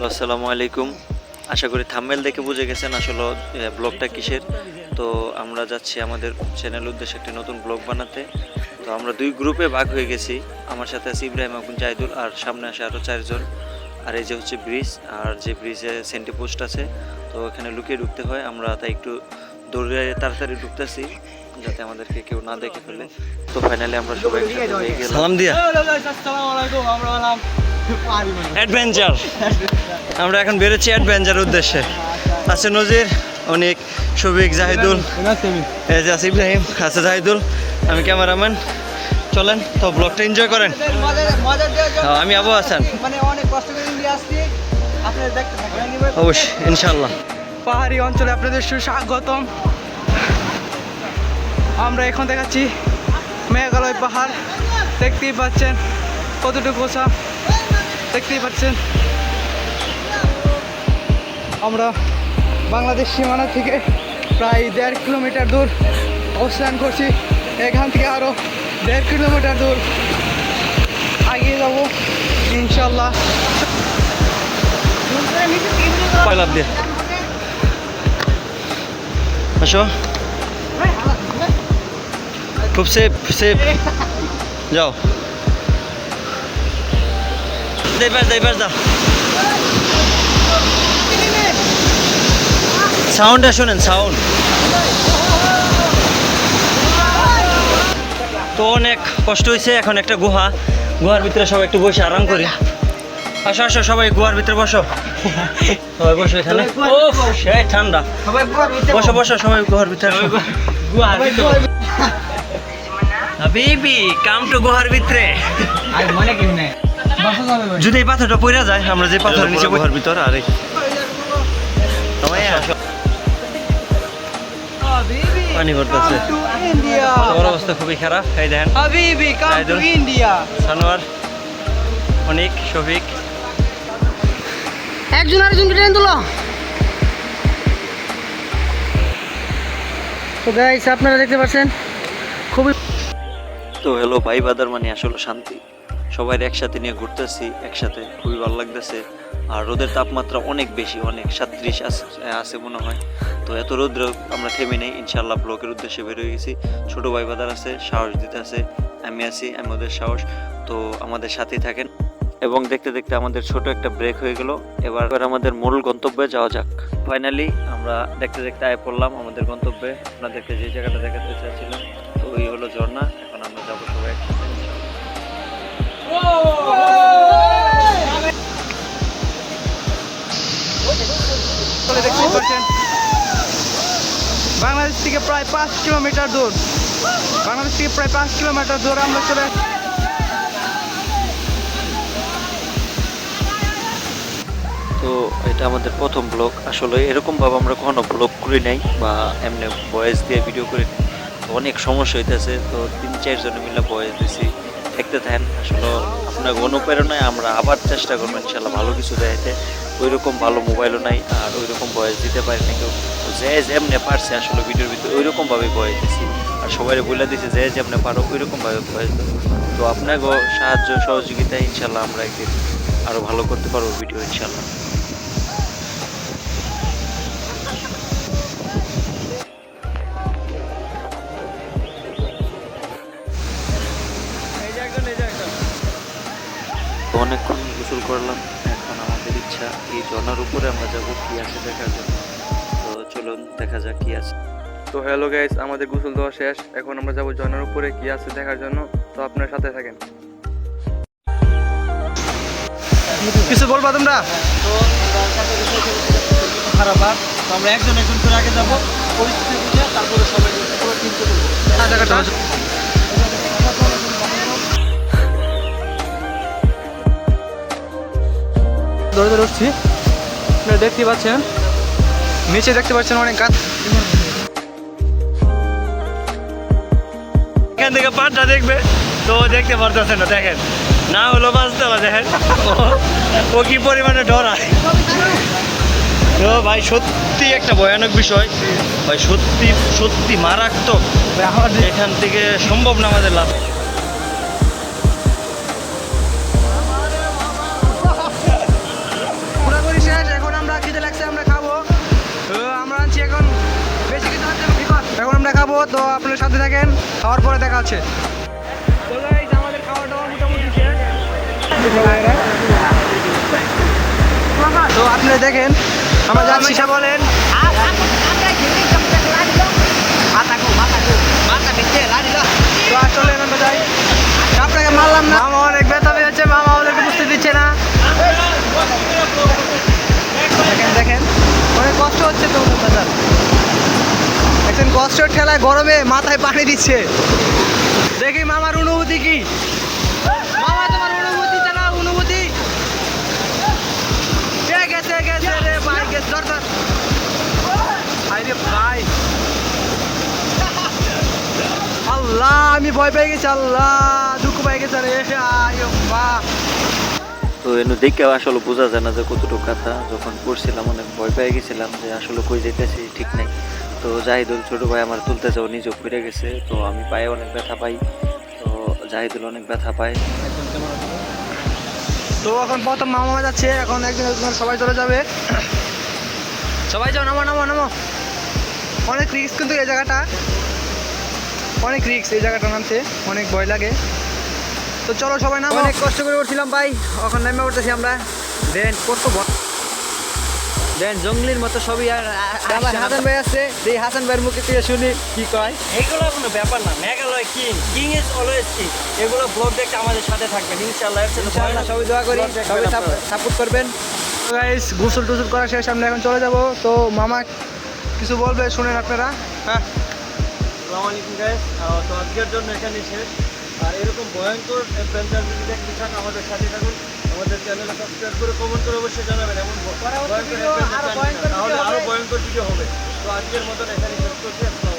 Hello, আসসালামু আলাইকুম। আশা করি থাম্বেল দেখে বুঝে গেছেন আসলে ব্লগটা কিসের। তো আমরা যাচ্ছি আমাদের চ্যানেল উদ্দেশ্যে একটি নতুন ব্লগ বানাতে। তো আমরা দুই গ্রুপে ভাগ হয়ে গেছি। আমার সাথে আছে ইব্রাহিম এখন জাহিদুল আর সামনে আসে আরও চারজন। আর এই যে হচ্ছে ব্রিজ, আর যে ব্রিজে সেন্টি পোস্ট আছে, তো এখানে লুকিয়ে ঢুকতে হয়। আমরা তাই একটু দৌড়ে তাড়াতাড়ি ঢুকতেছি। যাতে আমাদেরকে কেউ না দেখে ফেলে। তো ফাইনালি আমরা সবাই সালাম দিয়া। অ্যাডভেঞ্চার আমরা এখন বেরোচ্ছি অ্যাডভেঞ্চার উদ্দেশ্যে। আছে নজির অনেক শফিক জাহিদুল। আছে ইব্রাহিম আছে জাহিদুল। আমি ক্যামেরাম্যান। চলেন তো ব্লগটা এনজয় করেন। হ্যাঁ, আমি আবু হাসান। মানে অনেক কষ্ট করে ইন্ডিয়া আসছি। আপনারা দেখতে থাকেন অবশ্যই ইনশাল্লাহ পাহাড়ি অঞ্চলে আপনাদের সুস্বাগতম। আমরা এখন দেখাচ্ছি মেঘালয় পাহাড়। দেখতেই পাচ্ছেন কতটুকু উঁচা দেখতেই পাচ্ছেন। আমরা বাংলাদেশ সীমানা থেকে প্রায় দেড় কিলোমিটার দূর অবস্থান করছি। এখান থেকে আরও দেড় কিলোমিটার দূর এগিয়ে যাব, ইনশাল্লাহ। আসো। খুব সেফ সেফ যাও। সাউন্ডটা শোনেন সাউন্ড তো অনেক কষ্ট হয়েছে এখন একটা গুহা। গুহার ভিতরে সবাই একটু বসে আরাম করি। আসো আসো সবাই গুহার ভিতরে বসো। সবাই বসো এখানে। ঠান্ডা। বসো বসো। সবাই গুহার ভিতরে হাবিবি কাম টু গুহার ভিতরে। আর মনে কি নেই বাসা যাবে ভাই যদি এই পাথরটা পড়ে যায় আমরা যে পাথরের নিচে গুহার ভিতর আর পানি ভরতেছে। ইন্ডিয়া তোমার অবস্থা খুবই খারাপ এই দেখেন। হাবিবি come to. India Sanowar Anik Shafiq. একজন আরেকজন ট্রেন তুলো। তো গাইস আপনারা দেখতে পাচ্ছেন খুবই তো হ্যালো ভাই বাদার মানে আসলে শান্তি। সবাই একসাথে নিয়ে ঘুরতেছি, একসাথে খুবই ভালো লাগতেছে। আর রোদের তাপমাত্রা অনেক বেশি, অনেক সাত্রিশ আছে মনে হয়। তো এত রোদ্র আমরা থেমে নেই ইনশাল্লাহ ব্লকের উদ্দেশ্যে বের হয়ে গেছি। ছোট ভাই বাদার আছে, সাহস দিতে আছে, আমি আছি, আমি ওদের সাহস। তো আমাদের সাথেই থাকেন। এবং দেখতে দেখতে আমাদের ছোট একটা ব্রেক হয়ে গেল। এবার এবার আমাদের মূল গন্তব্যে যাওয়া যাক। ফাইনালি আমরা দেখতে দেখতে আয় পড়লাম আমাদের গন্তব্যে। আপনাদেরকে যে জায়গাটা দেখাতে চাইছিলাম তো ওই হলো ঝর্ণা। পাঁচ কিলোমিটার দূর। আমরা তো এটা আমাদের প্রথম ব্লগ। আসলে এরকমভাবে আমরা কখনো ব্লগ করি নাই বা এমনি ভয়েস দিয়ে ভিডিও করি অনেক সমস্যা হইতেছে, তো তিন চারজনে মিলে ভয়েস দিছি। দেখতে থাকেন আসলে আপনার অনুপ্রেরণায় আমরা আবার চেষ্টা করব, ইনশাল্লাহ ভালো কিছু দেখাইতে। ওই রকম ভালো মোবাইলও নাই, আর ওই রকম ভয়েস দিতে পারি না কেউ। যে যেমনে পারছে, আসলে ভিডিওর ভিতরে ওই রকমভাবে ভয়েস দিছি। আর সবাই বলে দিছে, যে যেমনে পারো ওই রকমভাবে দেবো তো আপনাকে সাহায্য, সহযোগিতা, ইনশাল্লাহ আমরা একদিন আরও ভালো করতে পারব ভিডিও, ইনশাল্লাহ। তো অনেকক্ষণ গোসল করলাম। এখন আমাদের ইচ্ছা এই ঝর্ণার উপরে আমরা যাব কি আছে দেখার জন্য। তো চলুন দেখা যাক কি আছে। তো হ্যালো গাইস আমাদের গোসল দেওয়া শেষ। এখন আমরা যাব ঝর্ণার উপরে কি আছে দেখার জন্য। তো আপনার সাথে থাকেন। কিছু বলবা তোমরা? খারাপ আর তো আমরা একজন একজন করে আগে যাব। পরিস্থিতি বুঝে তারপরে সবাই পুরো টিম করব ধরে ধরে উঠছি। দেখতে পাচ্ছেন নিচে দেখতে পাচ্ছেন অনেক গাছ। এখান থেকে পাঁচটা দেখবে তো দেখতে পারতেছে না দেখেন। না হলো বাঁচতে হবে দেখেন। ও- ও কি পরিমাণে ডরায়। তো ভাই সত্যি একটা ভয়ানক বিষয়। ভাই সত্যি সত্যি মারাত্মক। এখান থেকে সম্ভব না আমাদের লাভ। যাব তো আপনার সাথে থাকেন, খাওয়ার পরে দেখা হচ্ছে। তো আপনি দেখেন, আমরা যাচ্ছি বলেন। তো আপনাকে মারলাম না। কষ্টের ঠেলায় গরমে মাথায় পানি দিচ্ছে। দেখি মামার অনুভূতি কি? আল্লাহ, আমি ভয় পেয়ে গেছি, আল্লাহ, দুঃখ পেয়ে গেছে রে আয় মা তো এনে দেখেও আসলে বোঝা যায় না যে কতটুকু কথা। যখন পড়ছিলাম, অনেক ভয় পেয়ে গেছিলাম যে আসলে কই যেতেছি ঠিক নাই। তো জাহিদুল ছোট ভাই আমার তুলতে যাও নিজেও ফিরে গেছে তো আমি পায়ে অনেক ব্যথা পাই। তো জাহিদুল অনেক ব্যথা পায়। তো এখন প্রথম মামা যাচ্ছে এখন একজন একজন সবাই চলে যাবে। সবাই যাও নামো নামো নামো। অনেক রিস্ক কিন্তু এই জায়গাটা। অনেক রিস্ক এই জায়গাটা নামতে অনেক ভয় লাগে। তো চলো সবাই নামো। অনেক কষ্ট করে উঠছিলাম ভাই এখন নেমে উঠতেছি আমরা। দেন কত দেন জঙ্গলির মতো সবই আর আমার হাসান ভাই আছে। এই হাসান ভাইয়ের মুখে থেকে শুনি কি কয়। এগুলো কোনো ব্যাপার না Meghalaya king king is always king এগুলো ব্লগ দেখতে আমাদের সাথে থাকবেন ইনশাআল্লাহ। ইনশাআল্লাহ সবাই দোয়া করি সবাই সাপোর্ট করবেন। গাইস গোসল টুসল করা শেষ আমরা এখন চলে যাব। তো মামা কিছু বলবে শুনেন আপনারা? হ্যাঁ। আসসালামু আলাইকুম গাইস তো আজকের জন্য এখানে শেষ। আর এরকম ভয়ঙ্কর অ্যাডভেঞ্চার যদি দেখতে চান আমাদের সাথে থাকুন। আমাদের চ্যানেল সাবস্ক্রাইব করে কমেন্ট করে অবশ্যই জানাবেন এমন ভয়ঙ্কর আরও ভয়ঙ্কর ভিডিও হবে। তো আজকের মতন এখানে শেষ করছি